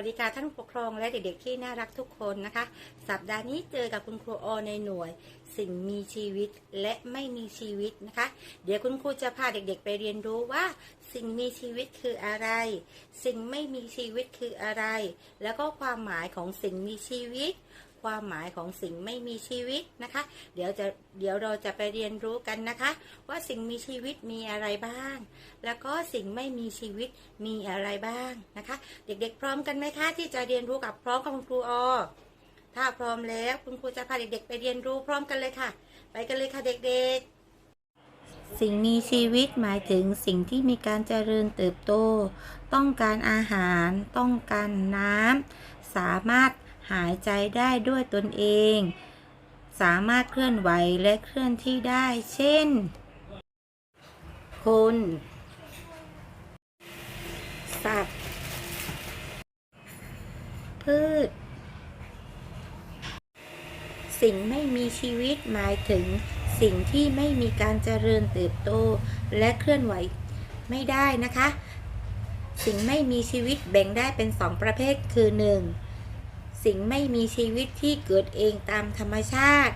สดีค่ะท่านผู้ปกครองและเด็กๆที่น่ารักทุกคนนะคะ สัปดาห์นี้เจอกับคุณครูออในหน่วย สิ่งมีชีวิตและไม่มีชีวิตนะคะ เดี๋ยวคุณครูจะพาเด็กๆไปเรียนรู้ว่า สิ่งมีชีวิตคืออะไร สิ่งไม่มีชีวิตคืออะไร แล้วก็ความหมายของสิ่งมีชีวิต ความหมายของสิ่งไม่มีชีวิตนะคะ เดี๋ยวจะเดี๋ยวเราจะไปเรียนรู้กันนะคะ ว่าสิ่งมีชีวิตมีอะไรบ้าง แล้วก็สิ่งไม่มีชีวิตมีอะไรบ้างนะคะ เด็กๆ พร้อมกันไหมคะที่จะเรียนรู้กับพร้อมกับคุณครูออถ้าพร้อมแล้วคุณครูจะพาเด็กๆ ไปเรียนรู้พร้อมกันเลยค่ะ ไปกันเลยค่ะเด็กๆสิ่งมีชีวิตหมายถึงสิ่งที่มีการเจริญเติบโต ต้องการอาหาร ต้องการน้ำ สามารถ หายใจได้ด้วยตนเอง สามารถเคลื่อนไหวและเคลื่อนที่ได้ เช่น คน สัตว์ พืช สิ่งไม่มีชีวิตหมายถึง สิ่งที่ไม่มีการเจริญเติบโตและเคลื่อนไหวไม่ได้นะคะ สิ่งไม่มีชีวิตแบ่งได้เป็นสองประเภทคือ 1. สิ่งไม่มีชีวิตที่เกิดเองตามธรรมชาติ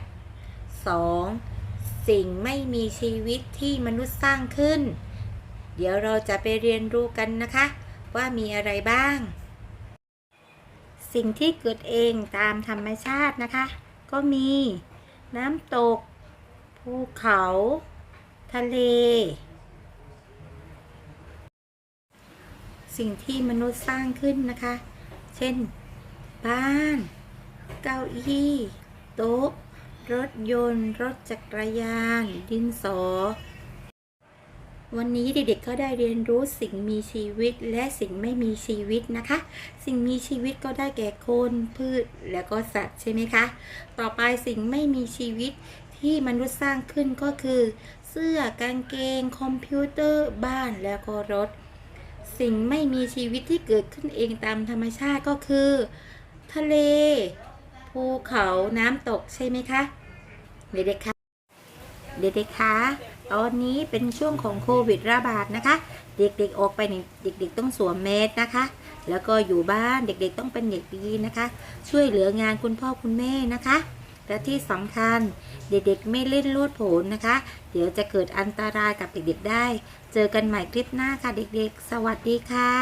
2. สิ่งไม่มีชีวิตที่มนุษย์สร้างขึ้น เดี๋ยวเราจะไปเรียนรู้กันนะคะ ว่ามีอะไรบ้าง สิ่งที่เกิดเองตามธรรมชาตินะคะ ก็มี น้ำตก ภูเขา ทะเล สิ่งที่มนุษย์สร้างขึ้นนะคะ เช่น บ้าน เก้าอี้โต๊ะ รถยนต์ รถจักรยาน ดินสอ วันนี้เด็กๆก็ได้เรียนรู้สิ่งมีชีวิตและสิ่งไม่มีชีวิตนะคะ สิ่งมีชีวิตก็ได้แก่คนพืชและก็สัตว์ใช่ไหมคะ ต่อไปสิ่งไม่มีชีวิตที่มนุษย์สร้างขึ้นก็คือ เสื้อกางเกง คอมพิวเตอร์บ้านและก็รถ สิ่งไม่มีชีวิตที่เกิดขึ้นเองตามธรรมชาติก็คือ ทะเล ภูเขาน้ำตกใช่ไหมคะเด็กๆคะเด็กๆคะตอนนี้เป็นช่วงของโควิดระบาดนะคะ เด็กๆออกไปเนี่ยเด็ก ๆ ต้องสวมแมสนะคะ แล้วก็อยู่บ้านเด็กๆต้องเป็นเด็กดีนะคะ ช่วยเหลืองานคุณพ่อคุณแม่นะคะ และที่สำคัญเด็กๆไม่เล่นลูดโผนนะคะ เดี๋ยวจะเกิดอันตรายกับเด็กๆได้ เจอกันใหม่คลิปหน้าค่ะเด็กๆ สวัสดีค่ะ